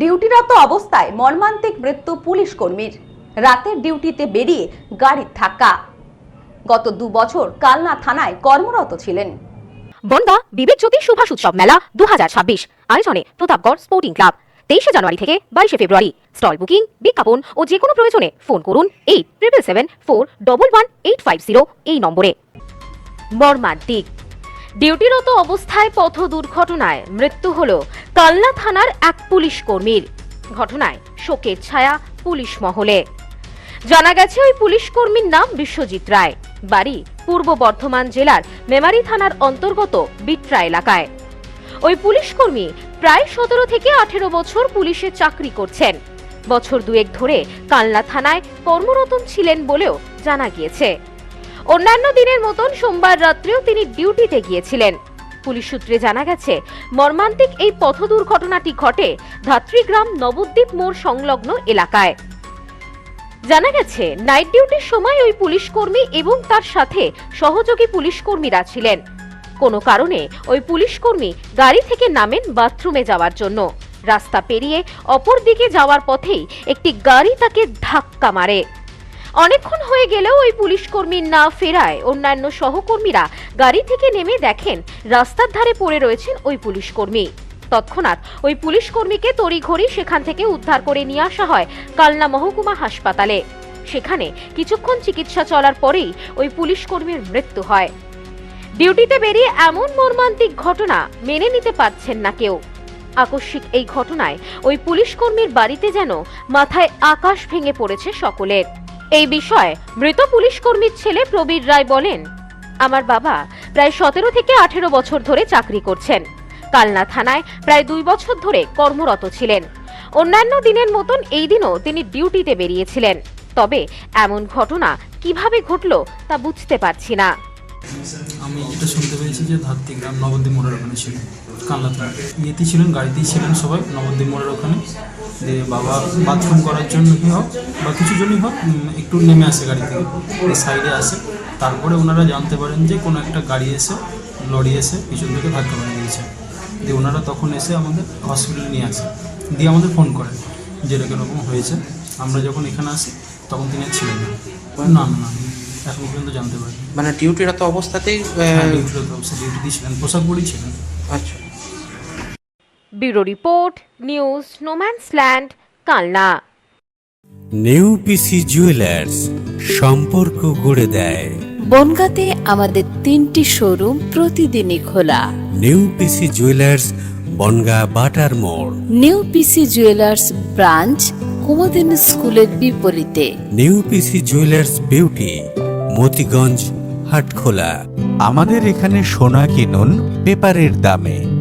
ডিউটিরত অবস্থায় মর্মান্তিক মৃত্যু পুলিশ কর্মীর। রাতের ডিউটিতে বেরিয়ে গাড়ির ধাক্কা। গত দু বছর কালনা থানায় কর্মরত ছিলেন। বনগা বিবেক জ্যোতি সুভাষ উৎসব মেলা দু আয়োজনে প্রতাপগড় স্পোর্টিং ক্লাব। তেইশে জানুয়ারি থেকে বাইশে ফেব্রুয়ারি। স্টল বুকিং, বিজ্ঞাপন ও যে কোনো প্রয়োজনে ফোন করুন eight triple seven four double one eight five zero এই নম্বরে। মর্মান্তিক। ডিউটিরত অবস্থায় পথ দুর্ঘটনায় মৃত্যু হল কালনা থানার এক পুলিশ কর্মীর ঘটনায় শোকের ছায়া পুলিশ মহলে। জানা গেছে, ওই পুলিশ কর্মীর নাম বিশ্বজিৎ রায়। বাড়ি পূর্ব বর্ধমান জেলার মেমারি থানার অন্তর্গত বিট্রা এলাকায়। ওই পুলিশ কর্মী প্রায় সতেরো থেকে আঠেরো বছর পুলিশে চাকরি করছেন। বছর দুয়েক ধরে কালনা থানায় কর্মরত ছিলেন বলেও জানা গিয়েছে। অন্যান্য দিনের মতন সোমবার রাত্রেও তিনি ডিউটিতে গিয়েছিলেন। পুলিশ সূত্রে জানা গেছে, মর্মান্তিক এই পথ দুর্ঘটনাটি ঘটে ধাত্রীগ্রাম নবদ্বীপ মোড় সংলগ্ন এলাকায়। জানা গেছে, নাইট ডিউটির সময় ওই পুলিশ কর্মী এবং তার সাথে সহযোগী পুলিশ কর্মীরা ছিলেন। কোনো কারণে ওই পুলিশ কর্মী গাড়ি থেকে নামেন বাথরুমে যাওয়ার জন্য। রাস্তা পেরিয়ে অপর দিকে যাওয়ার পথেই একটি গাড়ি তাকে ধাক্কা মারে। অনেকক্ষণ হয়ে গেলেও ওই পুলিশ কর্মী না ফেরায়। অন্যান্য সহকর্মীরা গাড়ি থেকে নেমে দেখেন রাস্তার ধারে পড়ে রয়েছেন ওই পুলিশ কর্মী। তৎক্ষণাৎ ওই পুলিশ কর্মীকে তড়িঘড়ি সেখান থেকে উদ্ধার করে নিয়ে আসা হয় কালনা মহকুমা হাসপাতালে। সেখানে কিছুক্ষণ চিকিৎসা চলার পরেই ওই পুলিশ কর্মীর মৃত্যু হয়। ডিউটিতে বেরিয়ে এমন মর্মান্তিক ঘটনা মেনে নিতে পারছেন না কেউ। আকস্মিক এই ঘটনায় ওই পুলিশ কর্মীর বাড়িতে যেন মাথায় আকাশ ভেঙে পড়েছে সকলের। এই বিষয়ে মৃত পুলিশ কর্মীর ছেলে প্রবীর রায় বলেন, আমার বাবা প্রায় সতেরো থেকে আঠেরো বছর ধরে চাকরি করছেন। কালনা থানায় প্রায় দুই বছর ধরে কর্মরত ছিলেন। অন্যান্য দিনের মতন এই দিনও তিনি ডিউটিতে বেরিয়েছিলেন। তবে এমন ঘটনা কীভাবে ঘটল তা বুঝতে পারছি না। আমি যেটা শুনতে পেয়েছি যে ধাত্রীগ্রাম নবদ্বীপ মোড়ের ওখানে ছিল কানলাতে। ইয়েতেই ছিলেন, গাড়িতেই ছিলেন সবাই, নবদ্বীপ মোড়ের ওখানে। যে বাবা বাথরুম করার জন্য কি হোক বা কিছু জন্যই হোক একটু নেমে আসে গাড়ি থেকে সাইডে আসে। তারপরে ওনারা জানতে পারেন যে কোনো একটা গাড়ি এসে, লরি এসে পিছন থেকে ধাক্কা মেরে দিয়েছে। দিয়ে ওনারা তখন এসে আমাদের হসপিটালে নিয়ে আসে। দিয়ে আমাদের ফোন করেন যে এরকম হয়েছে। আমরা যখন এখানে আসি, তখন তিনি ছিলেন না না না পর্যন্ত জানতে পারি মানে ডিউটিরত অবস্থাতেই হ্যাঁ ডিউটিরত অবস্থা ডিউটি ছিলেন পোশাক পরেই ছিলেন আচ্ছা। Bureau report news no man's land Kalna. New PC jewellers সম্পর্ক গড়ে দেয়। বনগাঁতে আমাদের তিনটি শোরুম প্রতিদিনই খোলা। New PC jewellers Bongaon Batar মোড়। New PC jewellers branch Kumudini স্কুলের বিপরীতে। New PC jewellers beauty. Motiganj Hatkhola. আমাদের এখানে সোনা কিনুন পেপারের দামে।